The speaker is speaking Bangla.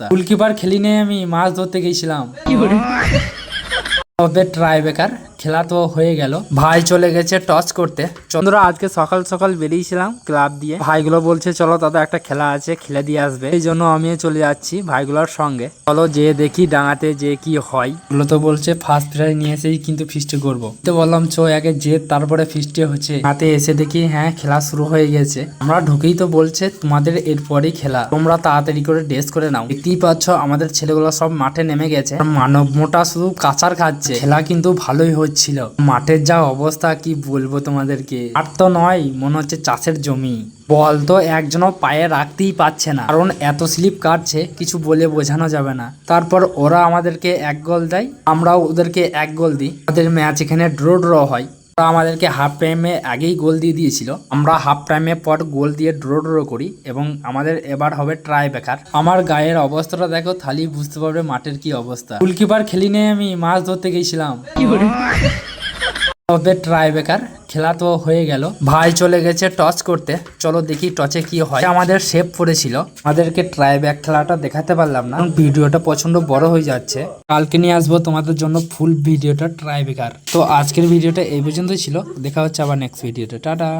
অবস্থা। গোলকিপার খেলি নিয়ে আমি মাছ ধরতে গেছিলাম। তবে ট্রাই বেকার খেলা তো হয়ে গেল। ভাই চলে গেছে টস করতে। চন্দ্র আজকে সকাল সকাল বেরিয়েছিলাম ক্লাব দিয়ে। ভাইগুলো বলছে চলো তাদের একটা খেলা আছে খেলে দিয়ে আসবে। এই জন্য আমিও চলে যাচ্ছি ভাইগুলোর সঙ্গে। চলো যে দেখি ডাঙাতে যে কি হয়। ওগুলো তো বলছে ফার্স্ট প্রাইজ নিয়ে এসেই কিন্তু ফিস্টি করব। তো বললাম চো আগে যে তারপরে ফিস্টি হচ্ছে। হাতে এসে দেখি হ্যাঁ খেলা শুরু হয়ে গেছে। আমরা ঢুকেই তো বলছে তোমাদের এরপরেই খেলা। তোমরা তাড়াতাড়ি করে ড্রেস করে নাও। দেখতেই পাচ্ছ আমাদের ছেলেগুলো সব মাঠে নেমে গেছে। মানব মোটা শুধু কাঁচার খাচ্ছে। খেলা কিন্তু ভালোই হচ্ছিল। মাঠের যা অবস্থা, কি বলব তোমাদেরকে? আর তো নয়, মনে হচ্ছে চাষের জমি। বল তো একজনও পায়ে রাখতেই পাচ্ছে না। কারণ এত স্লিপ কাটছে, কিছু বলে বোঝানো যাবে না। তারপর ওরা আমাদেরকে এক গোল দেয়, আমরাও ওদেরকে এক গোল দিই। আমাদের ম্যাচ এখানে ড্র ড্র হয়। ওরা আমাদেরকে হাফ টাইমে আগেই গোল দিয়ে দিয়েছিল। আমরা হাফ টাইমে পর গোল দিয়ে ড্র ড্র করি এবং আমাদের এবার হবে ট্রাই বেকার। আমার গায়ের অবস্থাটা দেখো থালি বুঝতে পারবে মাঠের কি অবস্থা। গোলকিপার খেলি নিয়ে আমি মাছ ধরতে গেছিলাম। হবে ট্রাই বেকার। খেলা তো হয়ে গেল। ভাই চলে গেছে টস করতে। চলো দেখি টচে কি হয়। আমাদের সেভ পড়েছিল। আমাদেরকে ট্রাই ব্যাক খেলাটা দেখাতে পারলাম না। ভিডিওটা প্রচণ্ড বড় হয়ে যাচ্ছে। কালকে নিয়ে আসব তোমাদের জন্য ফুল ভিডিওটা ট্রাই বেকার তো আজকের ভিডিওটা এই পর্যন্তই ছিল। দেখা হচ্ছে আবার নেক্সট ভিডিওটা টাটা।